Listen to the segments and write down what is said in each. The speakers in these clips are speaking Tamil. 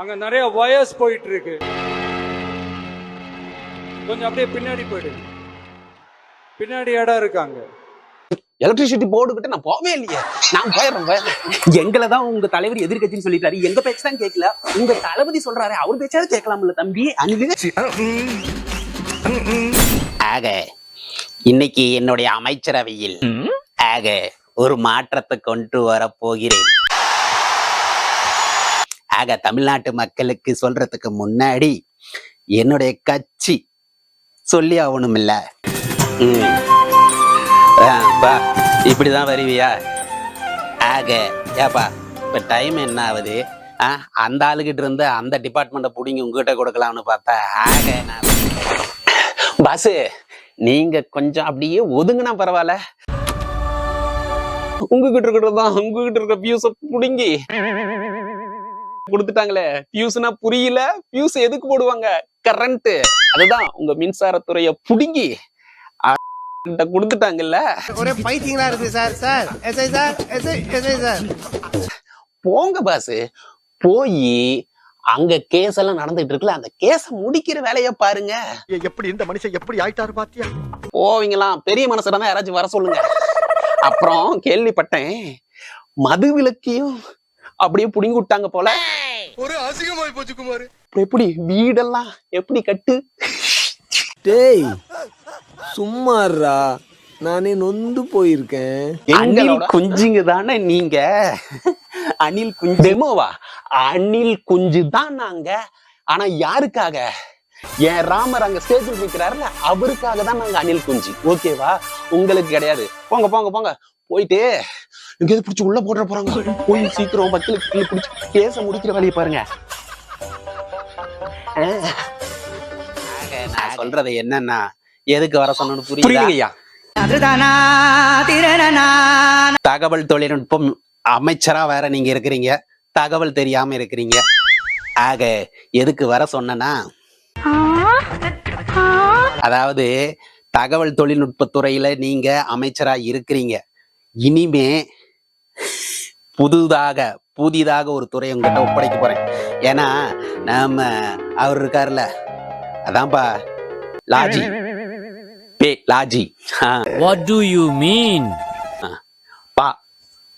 அங்க நிறைய வயர்ஸ் போயிட்டு இருக்கு கொஞ்சம் அப்படியே பின்னாடி போயிடு. பின்னாடி இடம் இருக்காங்க. எலக்ட்ரிசிட்டி போர்டு கிட்ட நான் போவே இல்லையே. நான் போயிடுறேன் போயிடுறேன். எங்களை தான் உங்க தலைவர் எதிர்க்கட்சின்னு சொல்லிட்டாரு. எங்க பேச்சு தான் கேட்கல. உங்க தளபதி சொல்றாரு. அவர் பேச்சாவது கேட்கலாம்ல தம்பி ஆக இன்னைக்கு என்னுடைய அமைச்சரவையில் ஆக ஒரு மாற்றத்தை கொண்டு வர போகிறேன். ஆக தமிழ்நாட்டு மக்களுக்கு சொல்றதுக்கு முன்னாடி என்னுடைய கட்சி சொல்லி ஆகணும் இல்ல இப்படிதான் வருவியா? ஆக ஏப்பா இப்ப டைம் என்ன ஆகுது? அந்த ஆளுகிட்ட இருந்து அந்த டிபார்ட்மெண்ட்டை பிடிங்கி உங்ககிட்ட கொடுக்கலாம்னு பார்த்தா ஆக நான் பாசு நீங்க கொஞ்சம் அப்படியே ஒதுங்கினா பரவாயில்ல. உங்ககிட்ட இருக்கிறதா உங்ககிட்ட இருக்க பியூஸ புடுங்கி. கொடுத்துட்டாங்களே. பியூஸ்னா புரியல. பியூஸ் எதுக்கு போடுவாங்க? கரண்ட் அதுதான் உங்க மின்சாரத்துறைய புடுங்கி கொடுத்துட்டாங்கல்ல. ஒரே பைத்தியங்களா இருக்கு sir sir. SI sir SI SI sir. போங்க பாஸ் போய் அங்க கேஸ் எல்லாம் நடந்துட்டு இருக்குல்ல அந்த கேஸ முடிக்கிற வேலைய பாருங்க. எப்படி இந்த மனுஷன் எப்படி ஆயிட்டாரு பாத்தியா? போவீங்களாம் பெரிய மனசுல தான் யாராச்சும் வர சொல்லுங்க. அப்புறம் கேள்விப்பட்டேன். மது விலக்கையும் அப்படியே புடுங்கி விட்டாங்க போல. ஒரு அசிங்கமாய் போச்சு குமார். எப்படி வீடெல்லாம் எப்படி கட்டு? டேய் சும்மாறா நானே நொந்து போயிருக்கேன். அணில் குஞ்சுங்க தானே நீங்க? அணில் குஞ்சு. டெமோவா? அணில் குஞ்சு தான் நாங்க. ஆனா யாருக்காக? என் ராமர் அங்க ஸ்டேஜில் நிக்கிறாருல அவருக்காக தான் நாங்க அணில் குஞ்சு. ஓகேவா உங்களுக்கு கிடையாது. போங்க போங்க போங்க. போயிட்டு எங்கேயாவது பிடிச்சி உள்ள போட்டுற போறாங்க. போய் சீக்கிரம் வக்கீல் கீழே பிடிச்சி கேச முடிக்கிற வேலையை பாருங்க. ஆக, நான் சொல்றது என்னன்னா எதுக்கு வர சொன்னு புரியுதுங்கய்யா. தகவல் தொழில்நுட்பம் அமைச்சரா வேற நீங்க இருக்கிறீங்க. தகவல் தெரியாம இருக்கிறீங்க. ஆக எதுக்கு வர சொன்னனா அதாவது தகவல் தொழில்நுட்பத்துறையில நீங்க அமைச்சரா இருக்கிறீங்க. இனிமே புதுதாக புதிதாக ஒரு துறை உங்ககிட்ட ஒப்படைக்க போறேன். ஏன்னா நாம அவர் இருக்காருல்ல. அதான்ப்பா லாஜி. பே லாஜி. What do you mean? பா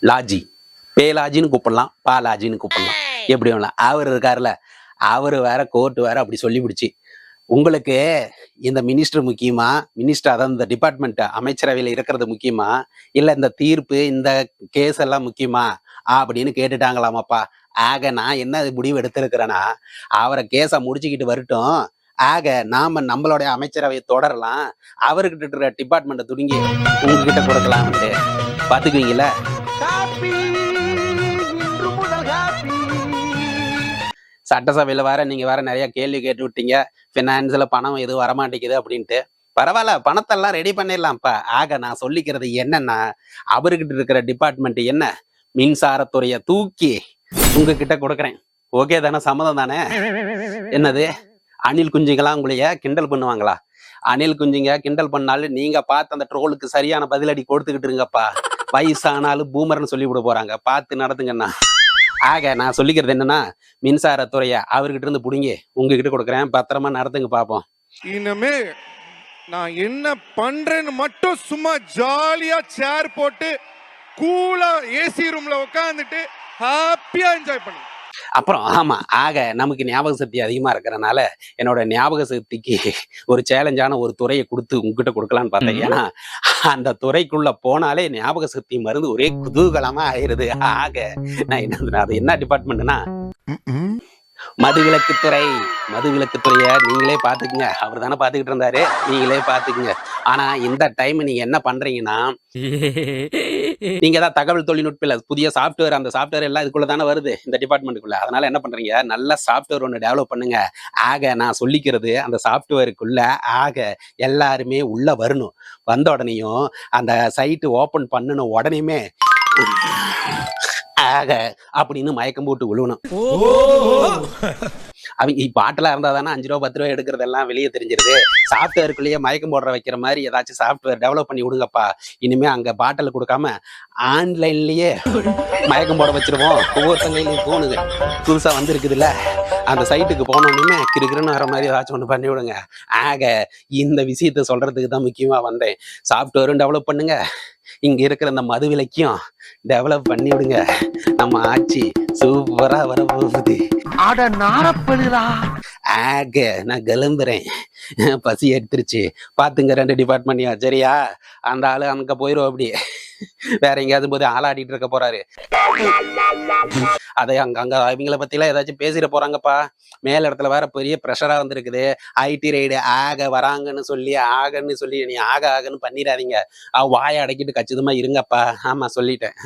லாஜி. பேலாஜின்னு கூப்பிடலாம் பா லாஜின்னு கூப்பிடலாம். எப்படி வேணலாம் அவர் இருக்காருல்ல. அவர் வேற கோர்ட் வேற அப்படி சொல்லி பிடிச்சி உங்களுக்கு இந்த மினிஸ்டர் முக்கியமா? மினிஸ்டர் அதாவது இந்த டிபார்ட்மெண்ட் அமைச்சரவையில் இருக்கிறது முக்கியமா? இல்ல இந்த தீர்ப்பு இந்த கேஸ் எல்லாம் முக்கியமா? அப்படின்னு கேட்டுட்டாங்களாமாப்பா. ஆக நான் என்ன முடிவு எடுத்திருக்கிறேன்னா அவரை கேஸை முடிச்சுக்கிட்டு வரட்டும். ஆக நாம நம்மளுடைய அமைச்சரவையை தொடரலாம். அவர்கிட்ட இருக்கிற டிபார்ட்மெண்ட்டை துடுங்கி உங்ககிட்ட கொடுக்கலாம்ட்டு. பாத்துக்குவீங்களா சட்டசபையில வேற நீங்க வேற நிறைய கேள்வி கேட்டு விட்டீங்க. பினான்ஸ்ல பணம் எதுவும் வரமாட்டேங்குது அப்படின்ட்டு. பரவாயில்ல பணத்தெல்லாம் ரெடி பண்ணிடலாம்ப்பா. ஆக நான் சொல்லிக்கிறது என்னன்னா அவர்கிட்ட இருக்கிற டிபார்ட்மெண்ட் என்ன? மின்சாரத்துறைய தூக்கி உங்ககிட்ட கொடுக்குறேன். ஓகே தானே? சம்மதம் தானே? என்னது? அணில் குஞ்சுங்களாம் உங்களைய? கிண்டல் பண்ணுவாங்களா? அணில் குஞ்சுங்க கிண்டல் பண்ணாலும் நீங்க பார்த்து அந்த ட்ரோலுக்கு சரியான பதிலடி கொடுத்துக்கிட்டு இருங்கப்பா. வயசானாலும் பூமர்னு சொல்லி விட போறாங்க. பார்த்து நடத்துங்கண்ணா ஆக நான் சொல்லிக்கிறது என்னன்னா மின்சாரத்துறைய அவர்கிட்ட இருந்து பிடிங்க உங்ககிட்ட கொடுக்குறேன். பத்திரமா நடத்துங்க பார்ப்போம் இனிமே நான் என்ன பண்றேன்னு மட்டும் சும்மா ஜாலியா சேர் போட்டு கூலா ஏசி ரூம்ல உட்காந்துட்டு ஹாப்பியா என்ஜாய் பண்ணு. அப்புறம் ஆமா ஆக நமக்கு ஞாபக சக்தி அதிகமா இருக்கிறனால என்னோட ஞாபக சக்திக்கு ஒரு சேலஞ்சான ஒரு துறையை கொடுத்து உங்ககிட்ட கொடுக்கலான்னு பார்த்தேன். ஏன்னா அந்த துறைக்குள்ள போனாலே ஞாபக சக்தி மருந்து ஒரே குதூகலமா ஆயிருது. ஆக நான் என்ன அது என்ன டிபார்ட்மெண்ட்னா மதுவிலக்குத்துறை மதுவிலக்குத்துறைய நீங்களே பாத்துக்குங்க அவர் தானே பாத்துக்கிட்டு இருந்தாரு. நீங்களே பாத்துக்குங்க ஆனா இந்த டைம் நீங்க என்ன பண்றீங்கன்னா நீங்க தான் தகவல் தொழில்நுட்பில் புதிய சாஃப்ட்வேர் அந்த சாஃப்ட்வேர் எல்லாம் இதுக்குள்ள தானே வருது இந்த டிபார்ட்மெண்ட்டுக்குள்ள அதனால என்ன பண்றீங்க? நல்ல சாஃப்ட்வேர் ஒன்று டெவலப் பண்ணுங்க. ஆக நான் சொல்லிக்கிறது அந்த சாஃப்ட்வேருக்குள்ள ஆக எல்லாருமே உள்ள வரணும். வந்த உடனேயும் அந்த சைட்டு ஓப்பன் பண்ணின உடனேயுமே ஆக அப்படின்னு மயக்கம் போட்டு விழுவணும் அவங்க பாட்டெல்லாம் இருந்தால் தானே அஞ்சு ரூபா பத்து ரூபா எடுக்கிறதெல்லாம் வெளியே தெரிஞ்சிருது. சாஃப்ட்வேருக்குள்ளேயே மயக்கம் போடுற வைக்கிற மாதிரி ஏதாச்சும் சாஃப்ட்வேர் டெவலப் பண்ணி விடுங்கப்பா. இனிமே அங்கே பாட்டில் கொடுக்காம ஆன்லைன்லயே மயக்கம் போட வச்சிருவோம். ஒவ்வொருத்தங்களையும் தோணுது புதுசாக வந்துருக்குதுல்ல. அந்த சைட்டுக்கு போனோடனே கிறுகிறுன்னு வர மாதிரி ஏதாச்சும் ஒன்று பண்ணி விடுங்க ஆக இந்த விஷயத்த சொல்றதுக்கு தான் முக்கியமா வந்தேன். சாஃப்ட்வேரும் டெவலப் பண்ணுங்க. இங்க இருக்கிற இந்த மது விலைக்கும் டெவலப் பண்ணி விடுங்க நம்ம ஆட்சி சூப்பரா வரப்போகுது அட நாரப்படுகிறா ஆக நான் கிளம்புறேன். பசி எடுத்துருச்சு. பாத்துங்க ரெண்டு டிபார்ட்மெண்ட்டையும் சரியா? அந்த ஆளு அங்க போயிரும் அப்படி வேற எங்கேயாவது போது ஆளாடிட்டு இருக்க போறாரு. அதை அங்க அங்க அவங்கள பத்திலாம் ஏதாச்சும் பேசிட போறாங்கப்பா. மேல இடத்துல வேற பெரிய ப்ரெஷரா வந்திருக்குது ஐடி ரைடு ஆக வராங்கன்னு சொல்லி ஆகன்னு சொல்லி நீ ஆக ஆகன்னு பண்ணிடாதீங்க. அவ வாயை அடக்கிட்டு கச்சிதமா இருங்கப்பா. ஆமா சொல்லிட்டேன்.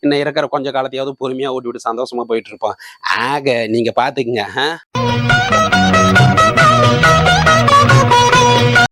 இன்னும் இருக்கிற கொஞ்ச காலத்தையாவது பொறுமையா ஓட்டி விட்டு சந்தோஷமா போயிட்டு இருப்போம். ஆக நீங்க பாத்துக்குங்க.